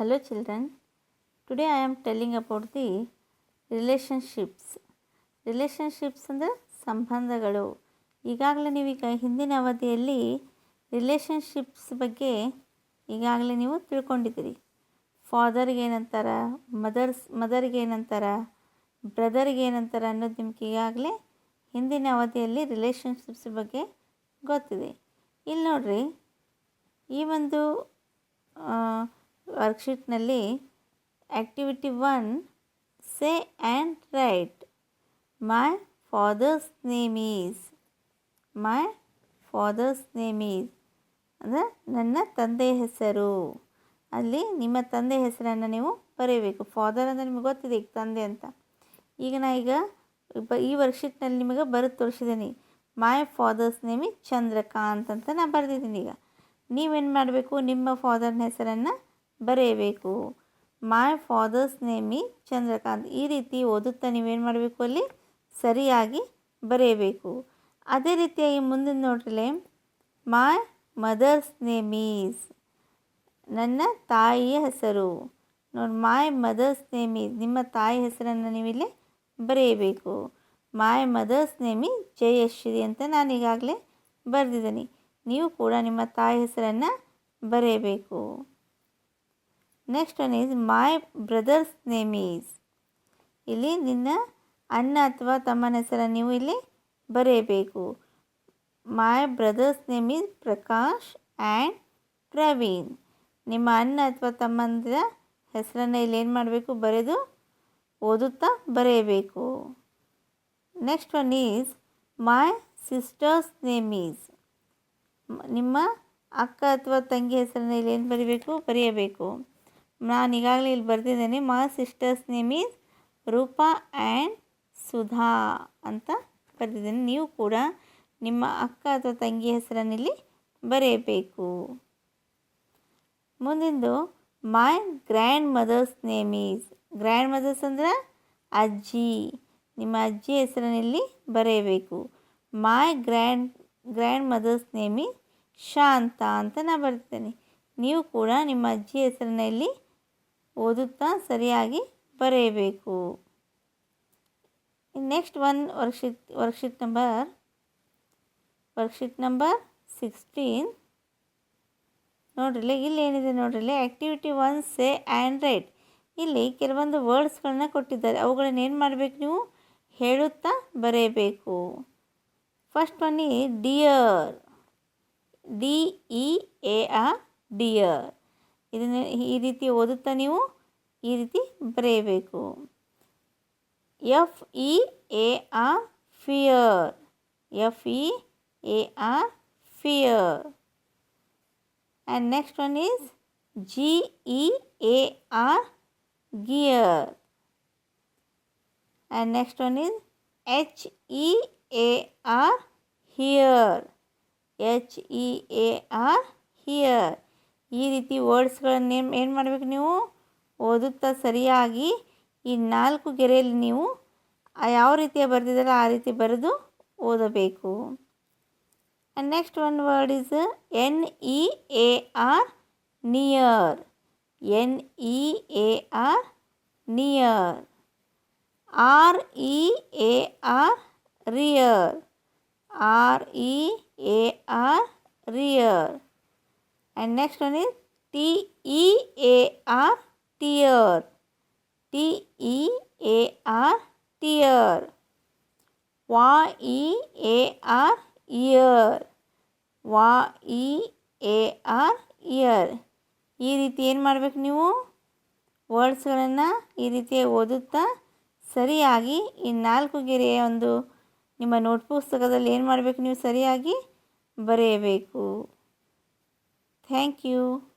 Hello, children. Today I am telling about the relationships. Relationships ಅಂದರೆ ಸಂಬಂಧಗಳು ಈಗಾಗಲೇ ನೀವೀಗ ಹಿಂದಿನ ಅವಧಿಯಲ್ಲಿ ರಿಲೇಷನ್ಶಿಪ್ಸ್ ಬಗ್ಗೆ ಈಗಾಗಲೇ ನೀವು ತಿಳ್ಕೊಂಡಿದ್ದೀರಿ ಫಾದರ್ಗೆ ಏನಂತಾರ ಮದರ್ಸ್ ಮದರ್ಗೆ ಏನಂತಾರ ಬ್ರದರ್ಗೆ ಏನಂತಾರ ಅನ್ನೋದು ನಿಮ್ಗೆ ಈಗಾಗಲೇ ಹಿಂದಿನ ಅವಧಿಯಲ್ಲಿ ರಿಲೇಷನ್ಶಿಪ್ಸ್ ಬಗ್ಗೆ ಗೊತ್ತಿದೆ ಇಲ್ಲಿ ನೋಡ್ರಿ, ಈ ಒಂದು ವರ್ಕ್ಶೀಟ್ನಲ್ಲಿ activity one say and write my father's name is my father's name is ಅಂದರೆ ನನ್ನ ತಂದೆ ಹೆಸರು. ಅಲ್ಲಿ ನಿಮ್ಮ ತಂದೆ ಹೆಸರನ್ನು ನೀವು ಬರೀಬೇಕು. ಫಾದರ್ ಅಂದರೆ ನಿಮಗೆ ಗೊತ್ತಿದೆ ಈಗ ತಂದೆ ಅಂತ. ಈಗ ನಾ ಈಗ ಈ ವರ್ಕ್ಶೀಟ್ನಲ್ಲಿ ನಿಮಗೆ ಬರೆದು ತೋರಿಸಿದ್ದೀನಿ ಮೈ ಫಾದರ್ಸ್ ನೇಮ್ ಚಂದ್ರಕಾಂತ್ ಅಂತ ನಾನು ಬರೆದಿದ್ದೀನಿ ಈಗ. ನೀವೇನು ಮಾಡಬೇಕು? ನಿಮ್ಮ ಫಾದರ್ನ ಹೆಸರನ್ನು ಬರೆಯಬೇಕು. ಮೈ ಫಾದರ್ಸ್ ನೇಮಿ ಚಂದ್ರಕಾಂತ್ ಈ ರೀತಿ ಓದುತ್ತಾ ನೀವೇನು ಮಾಡಬೇಕು ಅಲ್ಲಿ? ಸರಿಯಾಗಿ ಬರೆಯಬೇಕು. ಅದೇ ರೀತಿಯಾಗಿ ಮುಂದಿನ ನೋಡ್ರಲೆ ಮೈ ಮದರ್ಸ್ ನೇಮ್ ಈಸ್ ನನ್ನ ತಾಯಿಯ ಹೆಸರು. ನೋಡಿ ಮೈ ಮದರ್ಸ್ ನೇಮ್ ಈಸ್ ನಿಮ್ಮ ತಾಯಿ ಹೆಸರನ್ನು ನೀವಿಲ್ಲಿ ಬರೆಯಬೇಕು. ಮೈ ಮದರ್ಸ್ ನೇಮ್ ಜಯಶ್ರೀ ಅಂತ ನಾನು ಈಗಾಗಲೇ ಬರೆದಿದ್ದೀನಿ. ನೀವು ಕೂಡ ನಿಮ್ಮ ತಾಯಿ ಹೆಸರನ್ನು ಬರೆಯಬೇಕು. Next one is my brother's name is ಇಲ್ಲಿ ನಿನ್ನ ಅಣ್ಣ ಅಥವಾ ತಮ್ಮನ ಹೆಸರನ್ನು ನೀವು ಇಲ್ಲಿ ಬರೆಯಬೇಕು. My brother's name is Prakash and Praveen ನಿಮ್ಮ ಅಣ್ಣ ಅಥವಾ ತಮ್ಮಂದಿರ ಹೆಸರನ್ನು ಇಲ್ಲಿ ಏನು ಮಾಡಬೇಕು? ಬರೆದು ಓದುತ್ತಾ ಬರೆಯಬೇಕು. Next one is my sister's name is ನಿಮ್ಮ ಅಕ್ಕ ಅಥವಾ ತಂಗಿ ಹೆಸರನ್ನು ಇಲ್ಲಿ ಏನು ಬರೀಬೇಕು? ಬರೆಯಬೇಕು. ನಾನು ಈಗಾಗಲೇ ಇಲ್ಲಿ ಬರೆದಿದ್ದೇನೆ my sister's name is Roopa and Sudha ಅಂತ ಬರೆದಿದ್ದೇನೆ. ನೀವು ಕೂಡ ನಿಮ್ಮ ಅಕ್ಕ ಅಥವಾ ತಂಗಿ ಹೆಸರನ್ನು ಇಲ್ಲಿ ಬರೆಯಬೇಕು. ಮುಂದಿಂದು my grandmother's name is grandmother's ಅಂದ್ರೆ ಅಜ್ಜಿ. ನಿಮ್ಮ ಅಜ್ಜಿ ಹೆಸರಿನಲ್ಲಿ ಬರೆಯಬೇಕು. My grand grandmother's name is Shanta ಅಂತ ನಾನು ಬರ್ತೇನೆ ನೀವು ಕೂಡ ನಿಮ್ಮ ಅಜ್ಜಿ ಹೆಸರನ್ನ ಇಲ್ಲಿ ಓದುತ್ತಾ ಸರಿಯಾಗಿ ಬರೆಯಬೇಕು. Next one worksheet worksheet number worksheet number sixteen. ನೋಡ್ರಿ ಇಲ್ಲಿ ಏನಿದೆ ನೋಡ್ರಿ activity one, say, and write. ಇಲ್ಲಿ ಕೆಲವೊಂದು ವರ್ಡ್ಸ್ಗಳನ್ನ ಕೊಟ್ಟಿದ್ದಾರೆ. ಅವುಗಳನ್ನ ಏನು ಮಾಡಬೇಕು ನೀವು? ಹೇಳುತ್ತಾ ಬರೆಯಬೇಕು. ಫಸ್ಟ್ ಒನ್ ಈ, dear. D, E, A R dear. ಇದನ್ನು ಈ ರೀತಿ ಓದುತ್ತಾ ನೀವು ಈ ರೀತಿ ಬರೆಯಬೇಕು. F E A R fear. F E A R fear. And next one is G E A R gear. And next one is H E A R hear. H E A R hear. ಈ ರೀತಿ ವರ್ಡ್ಸ್ಗಳನ್ನು ಏನು ಮಾಡಬೇಕು ನೀವು? ಓದುತ್ತಾ ಸರಿಯಾಗಿ ಈ ನಾಲ್ಕು ಗೆರೆಯಲ್ಲಿ ನೀವು ಯಾವ ರೀತಿಯ ಬರೆದಿದ್ದಾರೆ ಆ ರೀತಿ ಬರೆದು ಓದಬೇಕು. And next one word is N E A R near N E A R near R E A R rear R E A R rear and next one is T E A R tear T E A R tear Y E A R year Y E A R year ಈ ರೀತಿ ಏನು ಮಾಡಬೇಕು ನೀವು? ವರ್ಡ್ಸ್ಗಳನ್ನು ಈ ರೀತಿ ಓದುತ್ತಾ ಸರಿಯಾಗಿ ಈ ನಾಲ್ಕು ಗೆರೆಯ ಒಂದು ನಿಮ್ಮ ನೋಟ್ ಪುಸ್ತಕದಲ್ಲಿ ಏನು ಮಾಡಬೇಕು ನೀವು ಸರಿಯಾಗಿ ಬರೆಯಬೇಕು? Thank you.